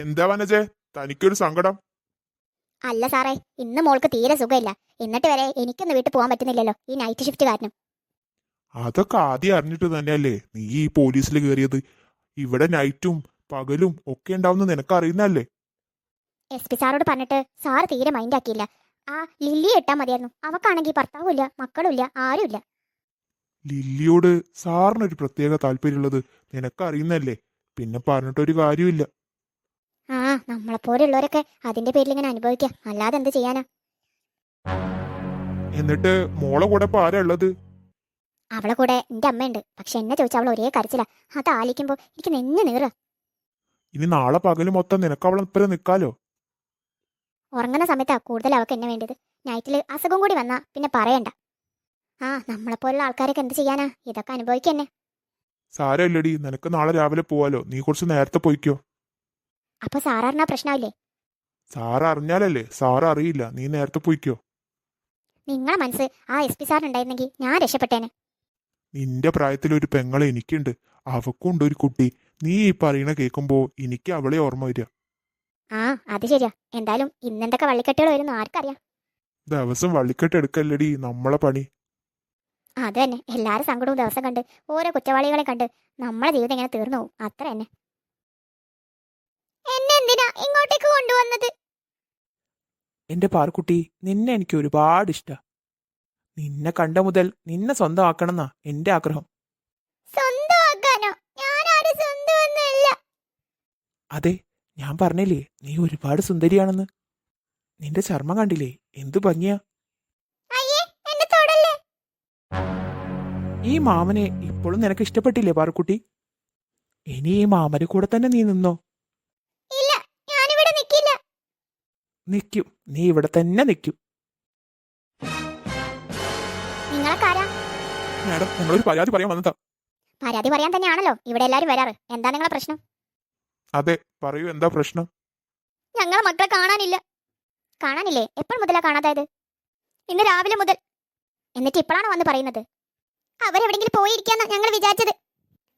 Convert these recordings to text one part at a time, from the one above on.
എന്താ വനജെ? തനിക്കൊരു സങ്കടം. അല്ല സാറേ ഇന്ന് മോൾക്ക് തീരെ സുഖമില്ല. എന്നിട്ട് വരെ എനിക്കൊന്ന് വീട്ടിൽ പോകാൻ പറ്റുന്നില്ലല്ലോ ഈ നൈറ്റ് ഷിഫ്റ്റ് കാരണം. അതൊക്കെ ആദ്യം അറിഞ്ഞിട്ട് തന്നെയല്ലേ നീ ഈ പോലീസിൽ കയറിയത് ഇവിടെ നൈറ്റും പകലും ഒക്കെ ഉണ്ടാവുന്ന നിനക്ക് അറിയുന്നല്ലേ എസ് പി സാറോട് പറഞ്ഞിട്ട് സാർ തീരെ മൈൻഡ് ആക്കിയില്ല. ആ ലില്ലിയെ ഇട്ടാ മതിയായിരുന്നു. അവക്കാണെങ്കിൽ ഭർത്താവുമില്ല മക്കളുമില്ല ആരുമില്ല. ലില്ലിയോട് സാറിനൊരു പ്രത്യേക താല്പര്യമുള്ളത് നിനക്കറിയുന്നല്ലേ പിന്നെ പറഞ്ഞിട്ടൊരു കാര്യമില്ല നമ്മളെപ്പോലുള്ളവരൊക്കെ അതിന്റെ പേരിൽ ഇങ്ങനെ അനുഭവിക്കാം. അല്ലാതെ എന്ത് ചെയ്യാനാ? എന്നിട്ട് മോളെ കൂടെ ഇപ്പൊ ആരാ ഉള്ളത്? അവളെ കൂടെ എന്റെ അമ്മയുണ്ട്. പക്ഷെ എന്നെ ചോദിച്ചാൽ അവൾ ഒരേ കരച്ചില. അത് ആലിക്കുമ്പോ എനിക്ക് നെഞ്ഞു നീറ ഇനി നാളെ പകൽ മൊത്തം നിനക്ക് അവളെ ഇപ്പഴ നിക്കാലോ? ഉറങ്ങുന്ന സമയത്താ കൂടുതൽ അവൾക്ക് എന്നെ വേണ്ടത് നൈറ്റിൽ അസുഖം കൂടി വന്നാ പിന്നെ പറയണ്ട. ആ നമ്മളെപ്പോലുള്ള ആൾക്കാരൊക്കെ എന്ത് ചെയ്യാനാ? ഇതൊക്കെ അനുഭവിക്കന്നെ സാരമില്ലടി. നിനക്ക് നാളെ രാവിലെ പോവാലോ. നീ കുറച്ച് നേരത്തെ പോയിക്കോ. അപ്പൊ സാറാറിനാ പ്രശ്നമില്ലേ സാറ് അറിഞ്ഞാലല്ലേ സാറ് അറിയില്ല നീ നേരത്തെ പോയിക്കോ. നിങ്ങളെ മനസ്സ് ആ എസ് പി സാറിനുണ്ടായിരുന്നെങ്കിൽ ഞാൻ രക്ഷപ്പെട്ടേനെ. നിന്റെ പ്രായത്തിൽ ഒരു പെങ്ങളെ എനിക്കുണ്ട്. അവക്കുണ്ട് ഒരു കുട്ടി. നീ ഈ പറയണ കേൾക്കുമ്പോ എനിക്ക് അവളെ ഓർമ്മ വരിക. ആ അത് ശരിയാ. എന്തായാലും ഇന്നെന്തൊക്കെ വള്ളിക്കെട്ടുകൾ വരുന്നു ആർക്കറിയാം. ദിവസം വള്ളിക്കെട്ട് എടുക്കല്ലടി നമ്മളെ പണി. അത് തന്നെ. എല്ലാരും സങ്കടവും ദിവസം കണ്ട് ഓരോ കുറ്റവാളികളെ കണ്ട് നമ്മളെ ജീവിതം ഇങ്ങനെ തീർന്നു പോകും. അത്ര തന്നെ. എന്നെ എന്തിനാ ഇങ്ങോട്ടേക്ക് കൊണ്ടുവന്നത്? എന്റെ പാർക്കുട്ടി നിന്നെ എനിക്ക് ഒരുപാട് ഇഷ്ട. നിന്നെ കണ്ട മുതൽ നിന്നെ സ്വന്തമാക്കണമെന്നാ എന്റെ ആഗ്രഹം. സ്വന്തമാക്കാനോ? സ്വന്തമൊന്നുമല്ല. അതെ ഞാൻ പറഞ്ഞില്ലേ നീ ഒരുപാട് സുന്ദരിയാണെന്ന്. നിന്റെ ചർമ്മം കണ്ടില്ലേ എന്തു ഭംഗിയാ. ഈ മാമനെ ഇപ്പോഴും നിനക്ക് ഇഷ്ടപ്പെട്ടില്ലേ പാർക്കുട്ടി ഇനി ഈ മാമന് കൂടെ തന്നെ നീ നിന്നോ? നിൽക്കും നീ ഇവിടെ തന്നെ നിൽക്കും മാഡം ഞങ്ങളൊരു പരാതി പറയാൻ വന്നതാ. പരാതി പറയാൻ തന്നെയാണല്ലോ. ഇവിടെ എല്ലാരും വരാറ്. എന്താ നിങ്ങളെ പ്രശ്നം? അതെ പറയൂ എന്താ പ്രശ്നം? ഞങ്ങളെ മക്കളെ കാണാനില്ല. കാണാനില്ലേ? എപ്പോൾ മുതലാ കാണാതായത്? ഇന്ന് രാവിലെ മുതൽ. എന്നിട്ട് ഇപ്പോഴാണ് വന്ന് പറയുന്നത്? അവരെവിടെങ്കിലും പോയിരിക്കാന്നാ ഞങ്ങൾ വിചാരിച്ചത്.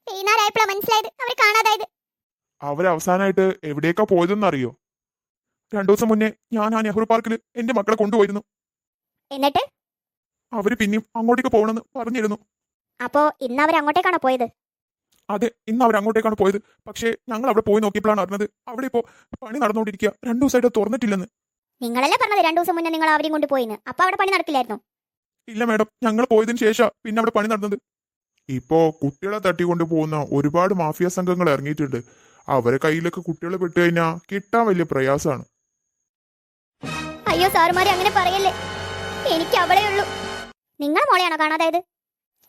വൈകുന്നേരമായപ്പോഴാ മനസ്സിലായത്. അവർ കാണാതായത്. അവരവസാനായിട്ട് എവിടേക്കാ പോയതെന്ന് അറിയോ രണ്ടു ദിവസം മുന്നേ ഞാൻ ആ നെഹ്റു പാർക്കിൽ എന്റെ മക്കളെ കൊണ്ടുപോയിരുന്നു. എന്നിട്ട്? അവർ പിന്നെയും അങ്ങോട്ടേക്ക് പോകണമെന്ന് പറഞ്ഞിരുന്നു. അപ്പോ ഇന്ന് അവർ അങ്ങോട്ടേക്കാണോ പോയത്? അതെ ഇന്ന് അവർ അങ്ങോട്ടേക്കാണ് പോയത്. പക്ഷേ ഞങ്ങൾ അവിടെ പോയി നോക്കിയപ്പോഴാണ് അറിഞ്ഞത് അവിടെ ഇപ്പോ പണി നടന്നുകൊണ്ടിരിക്കുക. രണ്ടു ദിവസമായിട്ട് തുറന്നിട്ടില്ലെന്ന്. നിങ്ങളല്ലേ പറഞ്ഞത് രണ്ടു ദിവസം മുന്നേ നിങ്ങൾ അവരെയും കൊണ്ട് പോയിന്ന്? അപ്പൊ അവിടെ പണി നടക്കില്ലായിരുന്നു. ഇല്ല മാഡം ഞങ്ങൾ പോയതിന് ശേഷം പിന്നെ അവിടെ പണി നടന്നത്. ഇപ്പോ കുട്ടികളെ തട്ടിക്കൊണ്ട് പോകുന്ന ഒരുപാട് മാഫിയ സംഘങ്ങൾ ഇറങ്ങിയിട്ടുണ്ട്. അവരെ കയ്യിലൊക്കെ കുട്ടികളെ പെട്ട് കഴിഞ്ഞാൽ കിട്ടാൻ വലിയ പ്രയാസമാണ്. അയ്യോ സാറുമാരെ അങ്ങനെ പറയല്ലേ? എനിക്ക് അവളേ ഉള്ളൂ. നിങ്ങൾ മോളെയാണോ കാണാതായത്?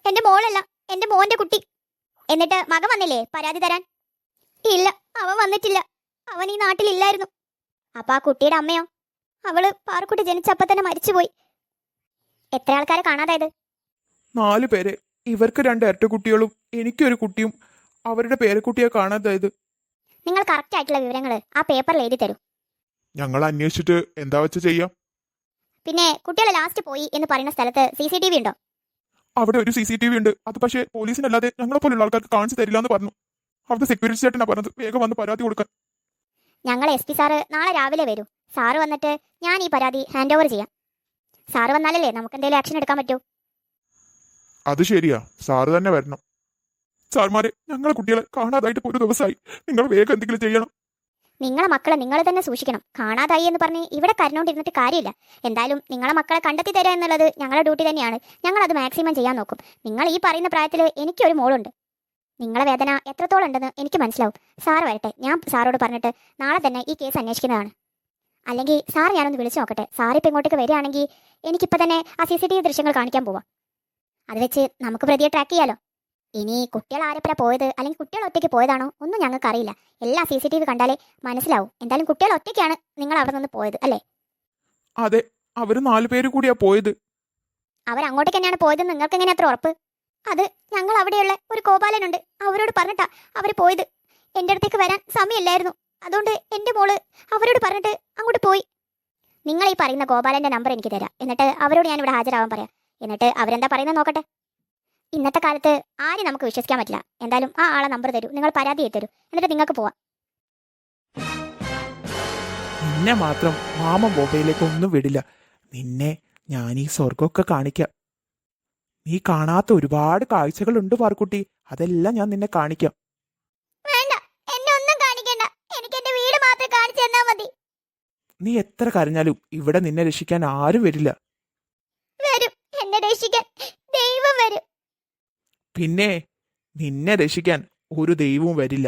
എന്റെ മോളല്ല എന്റെ മോന്റെ കുട്ടി. എന്നിട്ട് മകൻ വന്നില്ലേ പരാതി തരാൻ? ഇല്ല അവൻ വന്നിട്ടില്ല. അവൻ ഈ നാട്ടിലില്ലായിരുന്നു. അപ്പൊ ആ കുട്ടിയുടെ അമ്മയോ? അവൾ പാറക്കുട്ടി ജനിച്ചപ്പോ തന്നെ മരിച്ചുപോയി. എത്ര ആൾക്കാരെ കാണാതായത്? നാല് പേരെ. ഇവർക്ക് രണ്ട് ഇരട്ടക്കുട്ടികളും എനിക്കൊരു കുട്ടിയും അവരുടെ പേരക്കുട്ടിയെ കാണാതായത്. നിങ്ങൾ കറക്റ്റ് ആയിട്ടുള്ള വിവരങ്ങൾ ആ പേപ്പറിൽ എഴുതി തരൂ. ഞങ്ങൾ അന്വേഷിച്ചിട്ട് എന്താ വെച്ച് ചെയ്യാം? പിന്നെ കുട്ടികളെ ലാസ്റ്റ് പോയി എന്ന് പറയുന്ന സ്ഥലത്ത് സി സി ടി വി ഉണ്ടോ? അവിടെ ഒരു സി സി ടി വി ഉണ്ട്. അത് പക്ഷേ പോലീസിനല്ലാതെ ഞങ്ങളെ പോലുള്ള ആൾക്കാർക്ക് കാണിച്ചു തരില്ല എന്ന് പറഞ്ഞു. അവിടുത്തെ സെക്യൂരിറ്റി ചേട്ടനാ പറഞ്ഞത്. വേഗം വന്ന് പരാതി കൊടുക്കാൻ. ഞങ്ങൾ എസ് പി സാറ് നാളെ രാവിലെ വരൂ. സാറ് വന്നിട്ട് ഞാൻ ഈ പരാതി ഹാൻഡ് ഓവർ ചെയ്യാം. സാറ് വന്നാലല്ലേ നമുക്ക് എന്തെങ്കിലും ആക്ഷൻ എടുക്കാൻ പറ്റൂ? അത് ശരിയാ. സാറ് തന്നെ വരണം. സാർമാരെ ഞങ്ങളെ കുട്ടികളെ കാണാതായിട്ട് ഒരു ദിവസമായി. നിങ്ങൾ വേഗം എന്തെങ്കിലും ചെയ്യണം. നിങ്ങളെ മക്കളെ നിങ്ങൾ തന്നെ സൂക്ഷിക്കണം. കാണാതായി എന്ന് പറഞ്ഞ് ഇവിടെ കരഞ്ഞോണ്ടിരുന്നിട്ട് കാര്യമില്ല. എന്തായാലും നിങ്ങളെ മക്കളെ കണ്ടെത്തി തരിക എന്നുള്ളത് ഞങ്ങളുടെ ഡ്യൂട്ടി തന്നെയാണ്. ഞങ്ങൾ അത് മാക്സിമം ചെയ്യാൻ നോക്കും. നിങ്ങൾ ഈ പറയുന്ന പ്രായത്തിൽ എനിക്കൊരു മോളുണ്ട്. നിങ്ങളെ വേദന എത്രത്തോളം ഉണ്ടെന്ന് എനിക്ക് മനസ്സിലാവും. സാർ വരട്ടെ. ഞാൻ സാറോട് പറഞ്ഞിട്ട് നാളെ തന്നെ ഈ കേസ് അന്വേഷിക്കുന്നതാണ്. അല്ലെങ്കിൽ സാർ ഞാനൊന്ന് വിളിച്ചു നോക്കട്ടെ. സാർ ഇപ്പം ഇങ്ങോട്ടേക്ക് വരികയാണെങ്കിൽ എനിക്കിപ്പോൾ തന്നെ ആ സി സി ടി വി ദൃശ്യങ്ങൾ കാണിക്കാൻ പോവാം. അത് വെച്ച് നമുക്ക് പ്രതിയെ ട്രാക്ക് ചെയ്യാലോ? ഇനി കുട്ടികൾ ആരെപ്പറ പോയത്? അല്ലെങ്കിൽ കുട്ടികൾ ഒറ്റയ്ക്ക് പോയതാണോ? ഒന്നും ഞങ്ങൾക്ക് അറിയില്ല. എല്ലാ സി സി ടി വി കണ്ടാലേ മനസ്സിലാവും. എന്തായാലും കുട്ടികൾ ഒറ്റയ്ക്കാണ് നിങ്ങൾ അവിടെ നിന്ന് പോയത് അല്ലേ? അതെ അവർ നാല് പേര് കൂടിയാ പോയത്. അവർ അങ്ങോട്ടേക്ക് തന്നെയാണ് പോയത് നിങ്ങൾക്ക് എങ്ങനെ അത്ര ഉറപ്പ്? അത് ഞങ്ങൾ അവിടെയുള്ള ഒരു ഗോപാലനുണ്ട്. അവരോട് പറഞ്ഞിട്ടാ അവർ പോയത്. എന്റെ അടുത്തേക്ക് വരാൻ സമയമില്ലായിരുന്നു. അതുകൊണ്ട് എന്റെ മോൾ അവരോട് പറഞ്ഞിട്ട് അങ്ങോട്ട് പോയി. നിങ്ങൾ ഈ പറയുന്ന ഗോപാലന്റെ നമ്പർ എനിക്ക് തരാം. എന്നിട്ട് അവരോട് ഞാൻ ഇവിടെ ഹാജരാവാൻ പറയാം. എന്നിട്ട് അവരെന്താ പറയുന്നത് നോക്കട്ടെ. ഇന്നത്തെ കാലത്ത് ആരും നമുക്ക് വിശ്വസിക്കാൻ പറ്റില്ല. എന്തായാലും ആ ആളെ നമ്പർ തരൂ. നിങ്ങൾ പരാതി തരൂ. എന്നിട്ട് നിങ്ങൾക്ക് പോവാം. നിന്നെ മാത്രം മാമ ബോബയിലേക്ക് ഒന്നും വിടില്ല. നിന്നെ ഞാൻ ഈ സ്വർഗമൊക്കെ കാണിക്കാം. നീ കാണാത്ത ഒരുപാട് കാഴ്ചകളുണ്ട് പാർക്കുട്ടി അതെല്ലാം ഞാൻ നിന്നെ കാണിക്കാം. വേണ്ട. എന്നെ ഒന്നും കാണിക്കണ്ട. എനിക്ക് എന്റെ വീട് മാത്രം കാണിച്ചു തന്നാ മതി. നീ എത്ര കരഞ്ഞാലും ഇവിടെ നിന്നെ രക്ഷിക്കാൻ ആരും വരില്ല. വരും. എന്നെ രക്ഷിക്കാൻ ദൈവം വരും. പിന്നെ നിന്നെ രക്ഷിക്കാൻ ഒരു ദൈവവും വരില്ല.